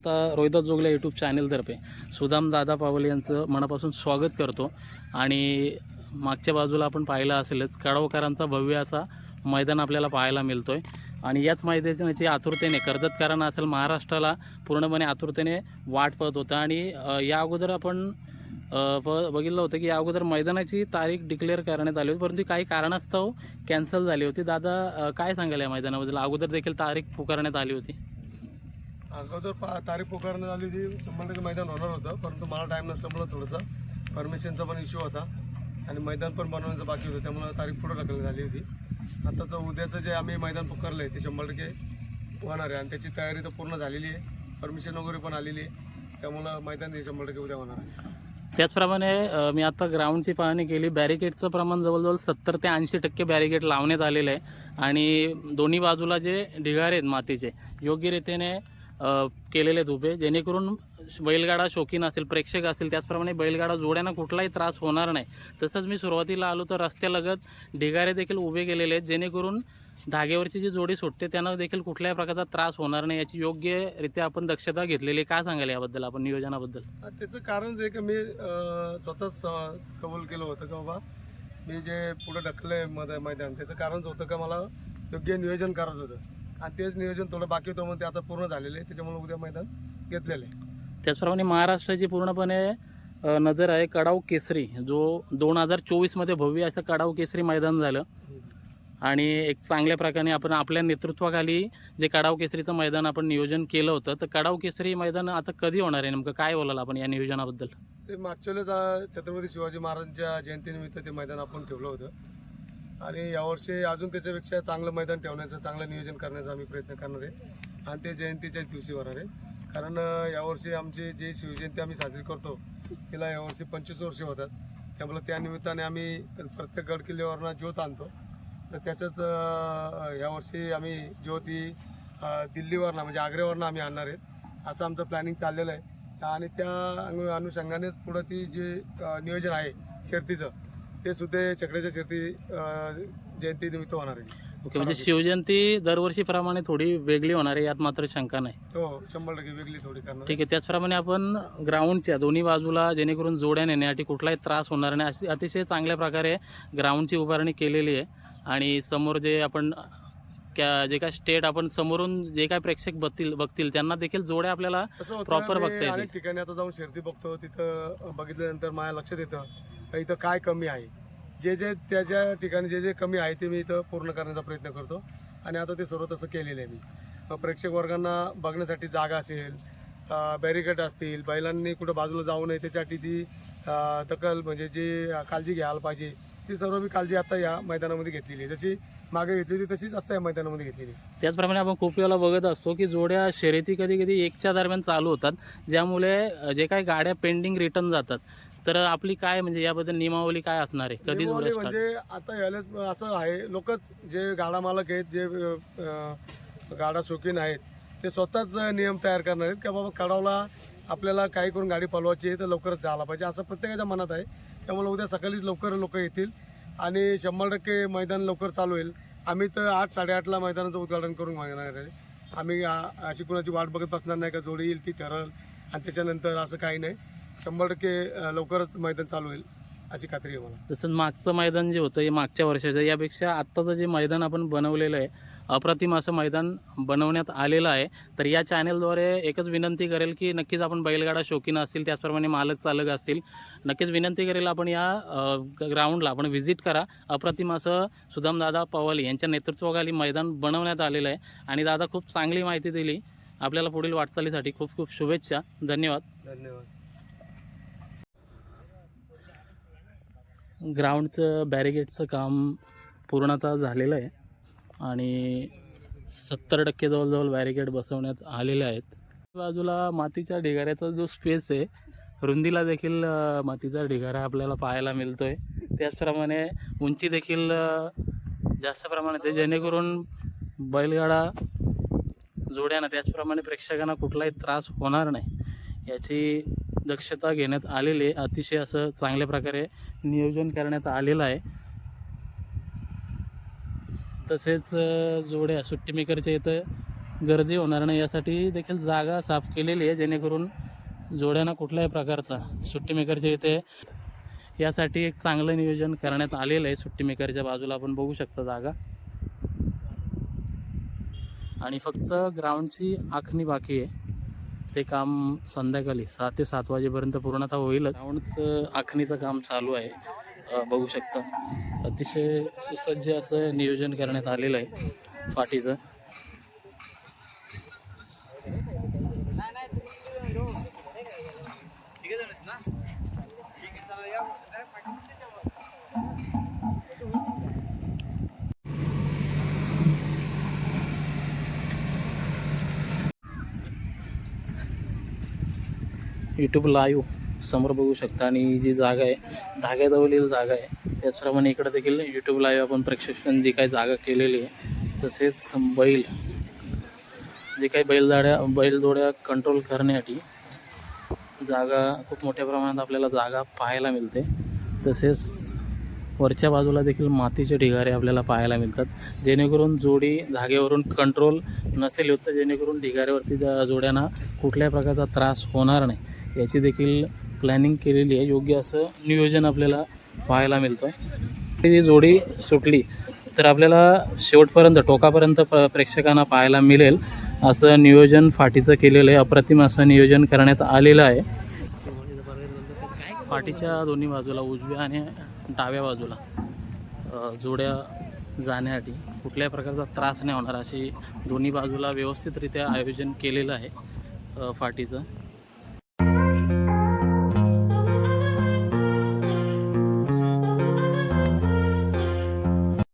आता रोहिदास जोगले यूट्यूब चॅनेलतर्फे सुदाम दादा पावल यांचं मनापासून स्वागत करतो. आणि मागच्या बाजूला आपण पाहिलं असेलच कडवकरांचा भव्य असा मैदान आपल्याला पाहायला मिळतो आहे आणि याच मैदानाची आतुरतेने कर्जतकरांना असेल महाराष्ट्राला पूर्णपणे आतुरतेने वाट पाहत होतं. आणि या अगोदर आपण प बघितलं होतं की या अगोदर मैदानाची तारीख डिक्लेअर करण्यात आली होती परंतु काही कारणास्तव कॅन्सल झाली होती. दादा काय सांगाल या मैदानाबद्दल? अगोदर देखील तारीख पुकारण्यात आली होती. अगोदर पा तारीख पुकारण्यात आली होती. शंभर टक्के मैदान होणार होतं परंतु मला टाईम नसल्यामुळं थोडंसं परमिशनचा पण इश्यू होता. आणि मैदान पण बनवण्याचं बाकी होतं त्यामुळं तारीख पुढं ढकलण्यात आली होती. आताचं उद्याचं जे आम्ही मैदान पुकारलं आहे ते शंभर टक्के होणार आहे. आणि त्याची तयारी तर पूर्ण झालेली आहे. परमिशन वगैरे पण आलेली आहे. त्यामुळं मैदान हे शंभर टक्के उद्या होणार आहे. त्याचप्रमाणे मी आता ग्राउंडची पाहणी केली. बॅरिकेडचं प्रमाण जवळजवळ सत्तर ते ऐंशी टक्के बॅरिकेड लावण्यात आलेलं आहे. आणि दोन्ही बाजूला जे ढिगारे आहेत मातीचे योग्यरीतीने केलेले आहेत उभे. जेणेकरून बैलगाडा शौकीन असेल प्रेक्षक असेल त्याचप्रमाणे बैलगाडा जोड्यांना कुठलाही त्रास होणार नाही. तसंच मी सुरुवातीला आलो तर रस्त्यालगत ढिगारे देखील उभे केलेले आहेत. जेणेकरून धागेवरची जी जोडी सुटते त्यांना देखील कुठल्याही प्रकारचा त्रास होणार नाही. याची योग्यरित्या आपण दक्षता घेतलेली आहे. काय सांगाल याबद्दल आपण नियोजनाबद्दल? त्याचं कारण जे की मी स्वतःच कबूल केलं होतं का बाबा मी जे पुढे ढकलले मद मैदान त्याचं कारणच होतं का मला योग्य नियोजन करायचं होतं. आणि तेच नियोजन थोडं बाकी होतं म्हणून ते आता पूर्ण झालेलं आहे. त्याच्यामुळे उद्या मैदान घेतलेलं आहे. त्याचप्रमाणे महाराष्ट्राची पूर्णपणे अ, नजर आहे कडाव केसरी जो दोन हजार चोवीसमध्ये भव्य असं कडाव केसरी मैदान झालं. आणि एक चांगल्या प्रकारे आपण आपल्या नेतृत्वाखाली जे कडाव केसरीचं मैदान आपण नियोजन केलं होतं तर कडाव केसरी मैदान आता कधी होणार आहे नेमकं? काय बोलाल आपण या नियोजनाबद्दल? ते मागच्या वेळेस आ, छत्रपती शिवाजी महाराजांच्या जयंतीनिमित्त ते मैदान आपण ठेवलं होतं. आणि यावर्षी अजून त्याच्यापेक्षा चांगलं मैदान ठेवण्याचं चांगलं नियोजन करण्याचा आम्ही प्रयत्न करणार आहे. आणि ते जयंतीच्याच दिवशी होणार आहे. कारण यावर्षी आमची जी शिवजयंती आम्ही साजरी करतो तिला यावर्षी पंचवीस वर्षे होतात. त्यामुळे त्या निमित्ताने आम्ही प्रत्येक गड किल्ल्यावरनं ज्योत आणतो. तर त्याच्याच यावर्षी आम्ही ज्योत ही दिल्लीवरनं म्हणजे आग्र्यावरनं आम्ही आणणार आहेत. असं आमचं प्लॅनिंग चाललेलं आहे. आणि त्या अनु- अनुषंगानेच पुढं ती जे नियोजन आहे शर्तीचं ते सुद्धा छकड्याच्या शर्ती जयंतीनिमित्त होणार आहे. ओके म्हणजे शिवजयंती दरवर्षीप्रमाणे थोडी वेगळी होणार आहे यात मात्र शंका नाही. हो शंभर टक्के वेगळी थोडी करणार ठीक आहे त्याचप्रमाणे आपण ग्राउंडच्या दोन्ही बाजूला जेणेकरून जोड्या नेण्यासाठी कुठलाही त्रास होणार नाही. अशी अतिशय चांगल्या प्रकारे ग्राउंडची उभारणी केलेली आहे. आणि समोर जे आपण क्या जे काय स्टेट आपण समोरून जे काय प्रेक्षक बघतील बघतील त्यांना देखील जोड्या आपल्याला मी बघता येते. अनेक ठिकाणी आता जाऊन शर्ती बघतो तिथं बघितल्यानंतर माझ्या लक्षात येतं का इथं काय कमी आहे. जे जे त्या ज्या ठिकाणी जे जे कमी आहे ते मी इथं पूर्ण करण्याचा प्रयत्न करतो. आणि आता ते सर्व तसं केलेलं आहे मी. मग प्रेक्षक वर्गांना बघण्यासाठी जागा असेल बॅरिकेड असतील बैलांनी कुठं बाजूला जाऊ नये त्याच्यासाठी ती दखल म्हणजे जी काळजी घ्यायला पाहिजे. ती सर्व मी काळजी आता या मैदानामध्ये घेतलेली आहे. जशी मागे घेतली होती तशीच आता या मैदानामध्ये घेतलेली आहे. त्याचप्रमाणे आपण खूप वेळेला बघत असतो की जोड्या शर्यती कधी कधी एकच्या दरम्यान चालू होतात ज्यामुळे अ, जे काही गाड्या पेंडिंग रिटर्न जातात. तर आपली काय म्हणजे याबद्दल नियमावली काय असणार आहे? कधी नियमावली जोड्या start? म्हणजे आता यावेळेस असं आहे लोकच जे गाडा मालक आहेत जे अं, गाडा शौकीन आहेत ते स्वतःच नियम तयार करणार आहेत का बाबा कडावला आपल्याला काही करून गाडी पलवायची आहे तर लवकरच जायला पाहिजे. असं प्रत्येकाच्या मनात आहे. त्यामुळे उद्या सकाळीच लवकर लोक येतील आणि शंभर टक्के मैदान लवकर चालू होईल. आम्ही तर आठ साडेआठला मैदानाचं उद्घाटन करून मागणार आहे. आम्ही अशी कुणाची वाट बघत बसणार नाही का? जोडी येईल ती ठरल आणि त्याच्यानंतर असं काही नाही. शंभर टक्के लवकरच मैदान चालू होईल अशी खात्री आहे मला. तसं मागचं मैदान जे होतं हे मागच्या वर्षाचं यापेक्षा आत्ताचं जे मैदान आपण बनवलेलं आहे अप्रतिम असं मैदान बनवण्यात आलेलं आहे. तर या चॅनलद्वारे एकच विनंती करेल की नक्कीच आपण बैलगाडा शौकीन असतील त्याचप्रमाणे मालक चालक असतील नक्कीच विनंती करेल आपण या ग्राउंडला आपण व्हिजिट करा. अप्रतिम असं सुदामदादा पवाल यांच्या नेतृत्वाखाली मैदान बनवण्यात आलेलं आहे. आणि दादा खूप चांगली माहिती दिली. आपल्याला पुढील वाटचालीसाठी खूप खूप शुभेच्छा. धन्यवाद. धन्यवाद. ग्राउंडचं बॅरिगेटचं काम पूर्णतः झालेलं आहे. आणि सत्तर टक्के जवळजवळ बॅरिकेड बसवण्यात आलेले आहेत. बाजूला मातीच्या ढिगाऱ्याचा जो स्पेस आहे रुंदीला देखील मातीचा ढिगारा आपल्याला पाहायला मिळतो आहे त्याचप्रमाणे उंची देखील जास्त प्रमाणात आहे. जेणेकरून बैलगाडा जोड्यांना त्याचप्रमाणे प्रेक्षकांना कुठलाही त्रास होणार नाही याची दक्षता घेण्यात आलेली आहे. अतिशय असं चांगल्या प्रकारे नियोजन करण्यात आलेलं आहे. तसेच जोड्या सुट्टी मेकरच्या इथं गर्दी होणार नाही. यासाठी देखील जागा साफ केलेली आहे जेणेकरून जोड्यांना कुठल्याही प्रकारचा सुट्टी मेकरच्या इथे यासाठी एक चांगलं नियोजन करण्यात आलेलं आहे. सुट्टी मेकरच्या बाजूला आपण बघू शकता जागा. आणि फक्त ग्राउंडची आखणी बाकी आहे. ते काम संध्याकाळी सहा ते सात वाजेपर्यंत पूर्णतः होईलच. ग्राउंडचं आखणीचं काम चालू आहे. बघू शकता. अतिशय सुसज्ज असं नियोजन करण्यात आलेलं आहे फाटीचं. यूट्यूब लाईव्ह समोर बघू शकता. आणि जी जागा आहे धाग्याजवळील जागा आहे त्याचप्रमाणे इकडं देखील यूट्यूब लाईव्ह आपण प्रक्षेपण जी काही जागा केलेली आहे तसेच बैल. जे काही बैलदाड्या बैलजोड्या कंट्रोल करण्यासाठी जागा खूप मोठ्या प्रमाणात आपल्याला जागा पाहायला मिळते. तसेच वरच्या बाजूला देखील मातीचे ढिगारे आपल्याला पाहायला मिळतात. जेणेकरून जोडी धाग्यावरून कंट्रोल नसेल होतं जेणेकरून ढिगाऱ्यावरती त्या जोड्यांना कुठल्याही प्रकारचा त्रास होणार नाही. याची देखील प्लॅनिंग केलेली आहे. योग्य असं नियोजन आपल्याला पाहायला मिळतं आहे ती जोडी सुटली तर आपल्याला शेवटपर्यंत टोकापर्यंत प प्रेक्षकांना पाहायला मिळेल. असं नियोजन फाटीचं केलेलं आहे. अप्रतिम असं नियोजन करण्यात आलेलं आहे. फाटीच्या दोन्ही बाजूला उजव्या आणि डाव्या बाजूला जोड्या जाण्यासाठी कुठल्याही प्रकारचा त्रास नाही होणार अशी दोन्ही बाजूला व्यवस्थितरित्या आयोजन केलेलं आहे फाटीचं.